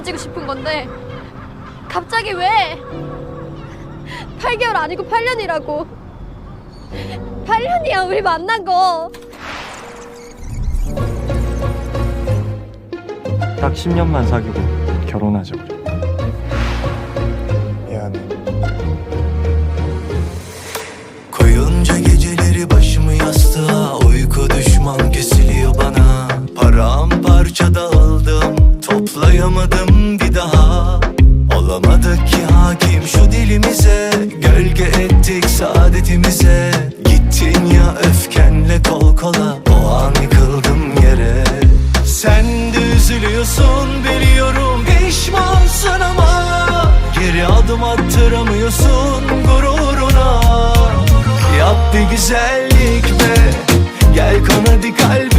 헤어지고 싶은 건데 갑자기 왜? 8개월 아니고 8년이라고. 8년이야 우리 만난 거. 딱 10년만 사귀고 결혼하자 우리 dağıldım Toplayamadım bir daha. Olamadık ki hakim şu dilimize. Gölge ettik saadetimize. Gittin ya öfkenle kol kola. O an yıkıldım yere. Sen de üzülüyorsun biliyorum. Pişmansın ama Geri adım attıramıyorsun gururuna. Yap bir güzellik be. Gel kon hadi kalbime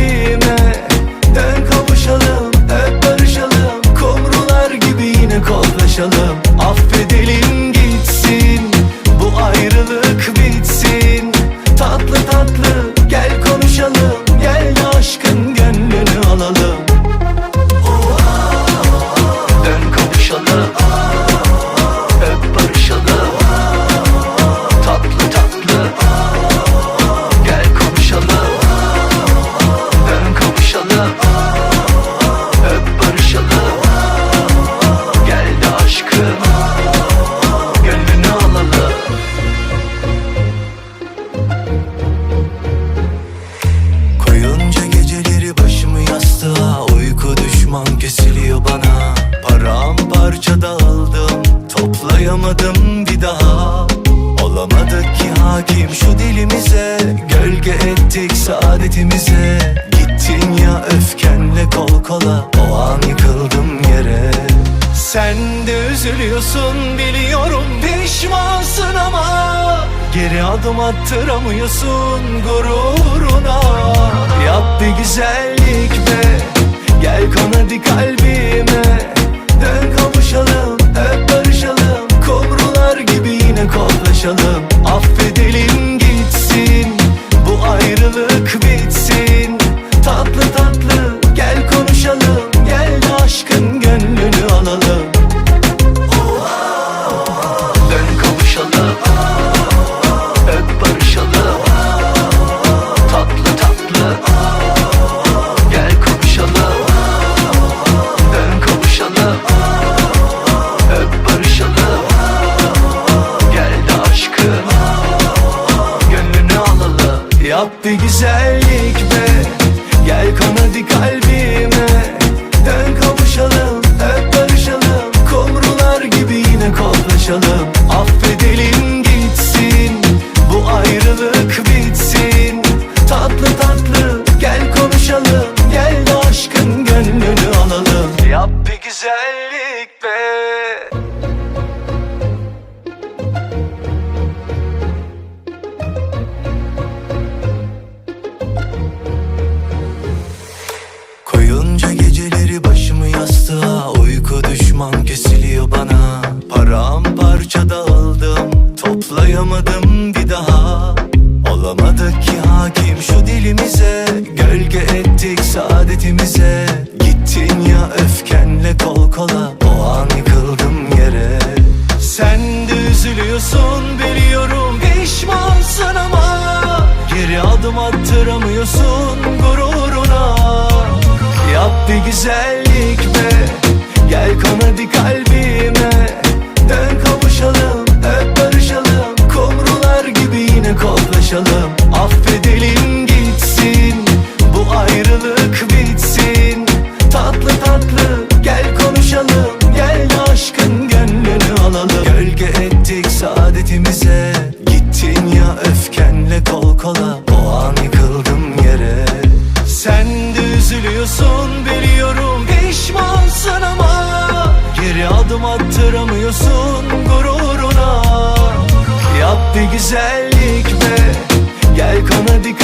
şu dilimize Gölge ettik saadetimize. Gittin ya öfkenle kol kola O an yıkıldım yere. Sen de üzülüyorsun biliyorum Pişmansın ama Geri adım attıramıyorsun gururuna. Yap bir güzellik be Gel kon hadi kalbime. Dön kavuşalım Öp barışalım Kumrular gibi yine kollaşalım be Koyunca geceleri başımı yastığa Uyku düşman kesiliyor bana. Paramparça dağıldım Toplayamadım bir daha. Olamadık ki hakim şu dilimize Gölge ettik saadetimize. Gittin ya öfkenle kol kola adım attıramıyorsun gururuna. Yap bir güzellik be. Gel kon hadi kalbime attıramıyorsun gururuna. Yap bir güzellik be Gel kon hadi